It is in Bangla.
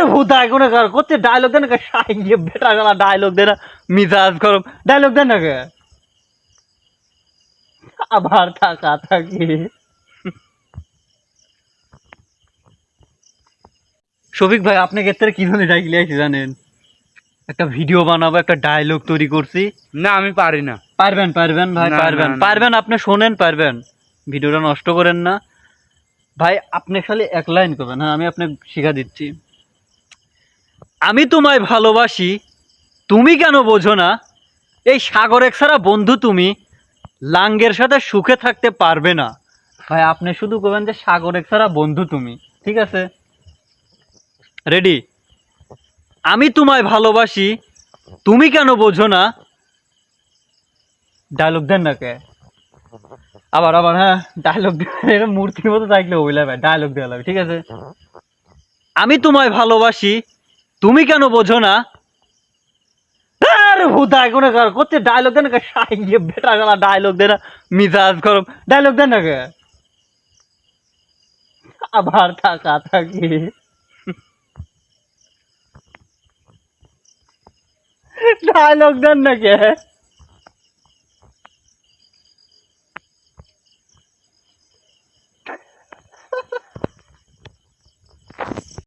আরে হুদা কোনো কর করতে ডায়লগ দেন না সাইয়ে বেটা গলা ডায়লগ দেন মিজাজ গরম। ডায়লগ দেন না আবার থাকা থাকি। শফিক ভাই আপনি ক্ষেত্রে কি ধরনের ডাইক লিয়েছি জানেন? একটা ভিডিও বানাবো একটা ডায়লগ তৈরি করছি। না আমি পারি না। পারবেন পারবেন ভাই পারবেন। পারবেন আপনি শোনেন পারবেন। ভিডিওটা নষ্ট করেন না। ভাই আপনি খালি এক লাইন করবেন হ্যাঁ আমি আপনাকে শিখা দিচ্ছি। আমি তোমায় ভালোবাসি, তুমি কেন বোঝো না? এই সাগর ছাড়া বন্ধু তুমি, লাঙ্গের সাথে সুখে থাকতে পারবে না। ভাই, আপনি শুধু করবেন যে সাগর ছাড়া বন্ধু তুমি, ঠিক আছে? রেডি আমি তোমায় ভালোবাসি, তুমি কেন বোঝো না? ডায়লগ দেন না কে? আবার আবার হ্যাঁ ডায়লগ মূর্তির মতো থাকলে ওইলা ভাই ডায়লগ দেওয়া লাগবে, ঠিক আছে? আমি তোমায় ভালোবাসি তুমি কেন বোঝো না? ডায়লগ দেন কে? সাইয়ে বেটা গলা ডায়লগ দেন মিজাজ গরম ডায়লগ দেন না কে? আবার থাকা থাকি। ডায়লগ দেন না কে?